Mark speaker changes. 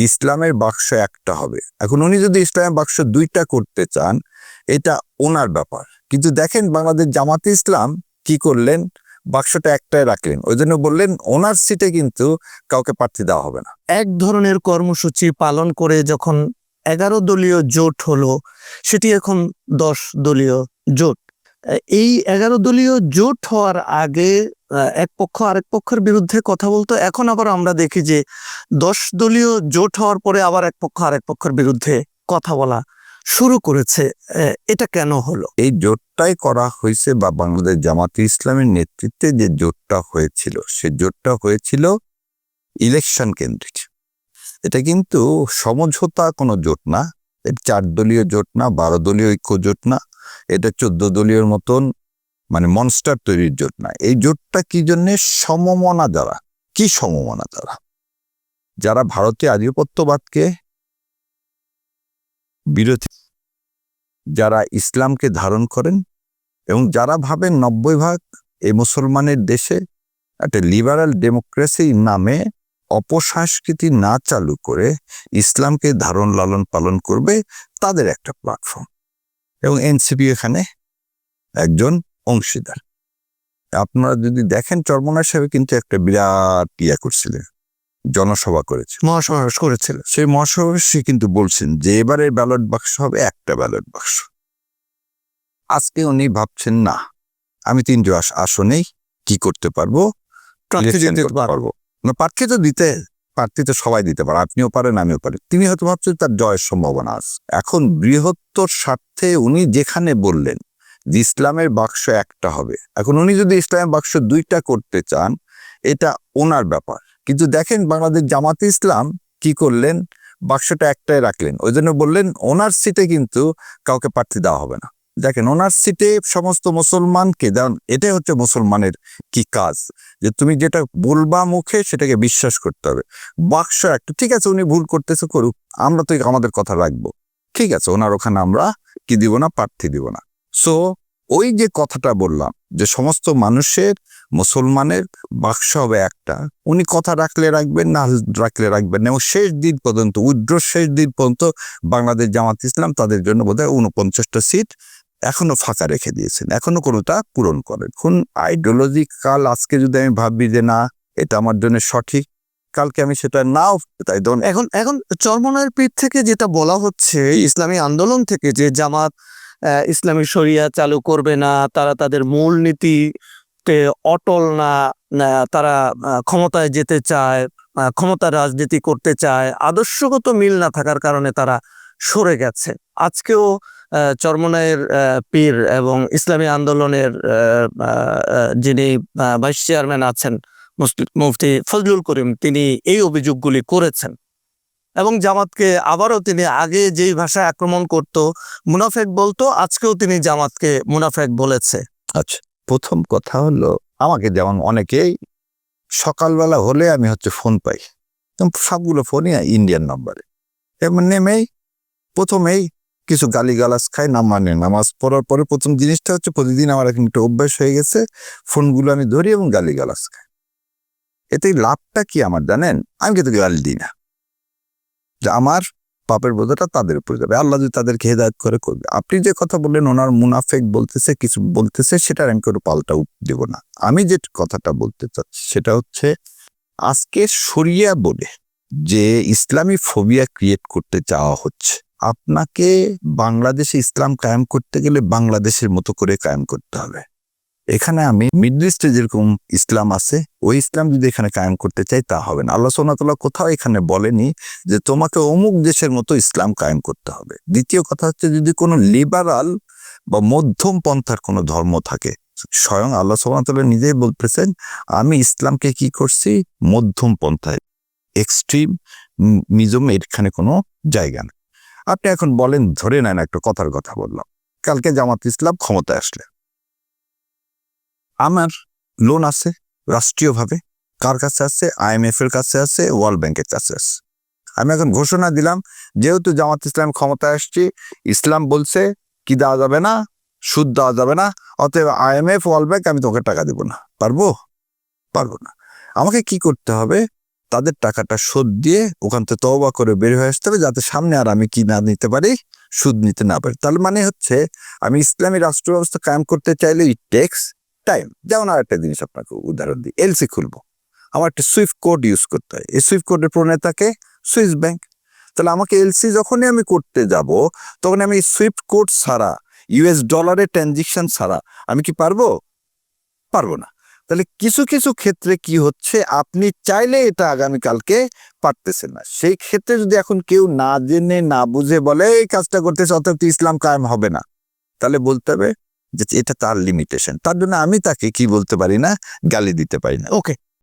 Speaker 1: ইসলামের বাক্স একটা হবে। এখন উনি যদি ইসলামের বাক্স দুইটা করতে চান, এটা ওনার ব্যাপার। কিন্তু দেখেন বাংলাদেশ জামাতে ইসলাম কি করলেন? বাক্সটা একটাই রাখলেন। ওই জন্য বললেন ওনার সিটে কিন্তু কাউকে প্রার্থী দেওয়া হবে না।
Speaker 2: এক ধরনের কর্মসূচি পালন করে যখন এগারো দলীয় জোট হলো, সেটি এখন দশ দলীয় জোট। এই এগারো দলীয় জোট হওয়ার আগে এক পক্ষ আরেক পক্ষের বিরুদ্ধে কথা বলতো। এখন আবার আমরা দেখি যে দশ দলীয় জোট হওয়ার পরে আবার এক পক্ষ আরেক পক্ষের বিরুদ্ধে কথা বলা শুরু করেছে। এটা কেন হলো?
Speaker 1: এই জোটটাই করা হয়েছে বা বাংলাদেশ জামাতে ইসলামের নেতৃত্বে যে জোটটা হয়েছিল, সে জোটটা হয়েছিল ইলেকশন কেন্দ্রিক। এটা কিন্তু সমঝোতা কোনো জোট না চার দলীয় জোট না, বারো দলীয় ঐক্য জোট না এটা চোদ্দ দলীয় মতন মানে মনস্টার তৈরির জোট না। এই জোটটা কি জন্যে? সমমনা যারা। কি সমমনা যারা? যারা ভারতীয় আধিপত্যবাদকে বিরোধী যারা ইসলামকে ধারণ করেন এবং যারা ভাবেন নব্বই ভাগ এই মুসলমানের দেশে একটা লিবারাল ডেমোক্রেসি নামে অপসংস্কৃতি না চালু করে ইসলামকে ধারণ লালন পালন করবে, তাদের একটা প্ল্যাটফর্ম এবং এনসিপি এখানে একজন অংশীদার। আপনারা যদি দেখেন চর্মনা সাহেব কিন্তু একটা বিরাট ইয়া করছিলেন জনসভা করেছে
Speaker 2: মহাসমাবেশ করেছিল।
Speaker 1: সেই মহাসমাবেশে কিন্তু বলছেন যে এবারে ব্যালট বাক্স হবে একটা ব্যালট বাক্স। আজকে উনি ভাবছেন না আমি তিনটে আস- আসনেই কি করতে পারব।
Speaker 2: পারব।
Speaker 1: না প্রার্থী তো দিতে প্রার্থী তো সবাই দিতে পারে, আপনিও পারেন, আমিও পারি। তিনি হয়তো ভাবছেন তার জয়ের সম্ভাবনা আছে। এখন বৃহত্তর স্বার্থে উনি যেখানে বললেন যে ইসলামের বাক্স একটা হবে, এখন উনি যদি ইসলামের বাক্স দুইটা করতে চান, এটা ওনার ব্যাপার। কিন্তু দেখেন বাংলাদেশ জামাতে ইসলাম কি করলেন? বাক্সটা একটাই রাখলেন। ওই জন্য বললেন, ওনার সিটে কিন্তু কাউকে প্রার্থী দেওয়া হবে না। দেখেন, ওনার সিটে সমস্ত মুসলমানকে দেন এটাই হচ্ছে মুসলমানের কি কাজ? যে তুমি যেটা বলবা মুখে, সেটাকে বিশ্বাস করতে হবে। বাক্স একটা, ঠিক আছে, উনি ভুল করতেছে, করুক। আমরা তো আমাদের কথা রাখব। ঠিক আছে, ওনার ওখানে আমরা কি দিব না, প্রার্থী দিব না। সো ওই যে কথাটা বললাম, যে সমস্ত মানুষের, মুসলমানের বাক্স হবে একটা। উনি কথা রাখলে রাখবেন, না রাখলে রাখবেন এবং শেষ দিন পর্যন্ত উইড্র শেষ দিন পর্যন্ত বাংলাদেশ জামাত ইসলাম তাদের জন্য বোধহয় উনপঞ্চাশটা সিট এখনও ফাঁকা রেখে দিয়েছেন এখনও কোনোটা পূরণ করেন। কোন আইডিওলজি কাল আজকে যদি আমি ভাবি যে না এটা আমার জন্য সঠিক কালকে আমি সেটা নাও তাই দন
Speaker 2: এখন এখন চরমনায়ের পিঠ থেকে যেটা বলা হচ্ছে ইসলামী আন্দোলন থেকে যে জামাত ইসলামী শরিয়া চালু করবে না তারা তাদের মূল নীতিতে অটল না তারা ক্ষমতায় যেতে চায় আহ, ক্ষমতার রাজনীতি করতে চায় আদর্শগত মিল না থাকার কারণে তারা সরে গেছে। আজকেও চরমনায়ের পীর এবং ইসলামী আন্দোলনের যিনি ভাইস চেয়ারম্যান আছেন মুফতি- ফজলুল করিম, তিনি এই অভিযোগগুলি করেছেন। এবং জামাতকে আবারও তিনি আগে যেই ভাষায় আক্রমণ করত, মুনাফেক বলতো, আজকেও তিনি জামাতকে মুনাফেক বলেছে।
Speaker 1: আচ্ছা প্রথম কথা হলো, আমাকে যেমন অনেকেই, সকালবেলা হলে আমি হচ্ছে ফোন পাই। এবং সবগুলো ফোনই ইন্ডিয়ান নাম্বারে। এমন নেমেই, প্রথমেই কিছু গালি গালিগালাজ খাই নাম মানে নামাজ পড়ার পরে প্রথম জিনিসটা হচ্ছে প্রতিদিন আমার এখন একটা অভ্যাস হয়ে গেছে, ফোনগুলো আমি ধরি এবং গালি গালিগালাজ খাই। এতে লাভটা কি আমার জানেন? আমি কিন্তু গালি দিই না। যে আমার পাপের বোঝাটা তাদের উপরে যাবে। আল্লাহ যদি তাদেরকে হেদায়ত করে, করবে। আপনি যে কথা বললেন, ওনার মুনাফেক বলতেছে, কিছু বলতেছে, সেটার আমি কোনো পাল্টা দেব না। আমি যে কথাটা বলতে চাচ্ছি, সেটা হচ্ছে আজকে শরিয়া বলে যে ইসলামী ফোবিয়া ক্রিয়েট করতে চাওয়া হচ্ছে আপনাকে বাংলাদেশে ইসলাম কায়েম করতে গেলে বাংলাদেশের মতো করে কায়েম করতে হবে। এখানে আমি মিডল ইস্টে যেরকম ইসলাম আছে, ওই ইসলাম যদি এখানে কায়েম করতে চাই, তা হবে না। আল্লাহ সোনাতলা কোথাও এখানে বলেনি যে তোমাকে অমুক দেশের মতো ইসলাম কায়েম করতে হবে। দ্বিতীয় কথা হচ্ছে যদি কোনো লিবারাল বা মধ্যম পন্থার কোনো ধর্ম থাকে, স্বয়ং আল্লাহ সোহানতাল্লাহ নিজেই বলতেছেন, আমি ইসলামকে কি করছি? মধ্যম পন্থায়, এক্সট্রিম মিজম এখানে কোনো জায়গা না। আপনি এখন বলেন, ধরে নেন একটা কথার কথা বললাম। কালকে জামাত ইসলাম ক্ষমতায় আসলে। আমার লোন আছে রাষ্ট্রীয়ভাবে। কার কাছে আছে? আইএমএফ এর কাছে আছে ওয়ার্ল্ড ব্যাংকের কাছে আছে। আমি এখন ঘোষণা দিলাম, যেহেতু জামাত ইসলাম ক্ষমতায় আসছি, ইসলাম বলছে, কি দেওয়া যাবে না? সুদ দেওয়া যাবে না। অতএব আইএমএফ ওয়ার্ল্ড ব্যাংক আমি তোকে টাকা দিব না। পারব? পারব না। আমাকে কি করতে হবে? তাদের টাকাটা শোধ দিয়ে ওখান থেকে তওবা করে বের হয়ে আসতে হবে যাতে সামনে আর আমি কি না নিতে পারি, সুদ নিতে না পারি। তাহলে মানে হচ্ছে আমি ইসলামী রাষ্ট্র ব্যবস্থা কায়েম করতে চাইলে ইট টেক্স টাইম যেমন আর একটা জিনিস আপনাকে উদাহরণ দিই, এলসি খুলবো। আমার একটা সুইফট কোড ইউজ করতে হয়। এই সুইফট কোডের প্রণেতাকে সুইস ব্যাংক। তাহলে আমাকে এলসি যখনই আমি করতে যাব, তখন আমি সুইফট কোড ছাড়া, ইউএস ডলারের ট্রানজেকশন ছাড়া আমি কি পারব? পারব না। তাহলে কিছু কিছু ক্ষেত্রে কি হচ্ছে? আপনি চাইলে এটা আগামীকালকে পারতেছেন না। সেই ক্ষেত্রে যদি এখন কেউ না জেনে, না বুঝে বলে, এই কাজটা করতেছে, অতএব ইসলাম কায়েম হবে না। তাহলে বলতে হবে যে, এটা তার লিমিটেশন তার জন্য আমি তাকে কি বলতে পারি না? গালি দিতে পারি না।
Speaker 2: ওকে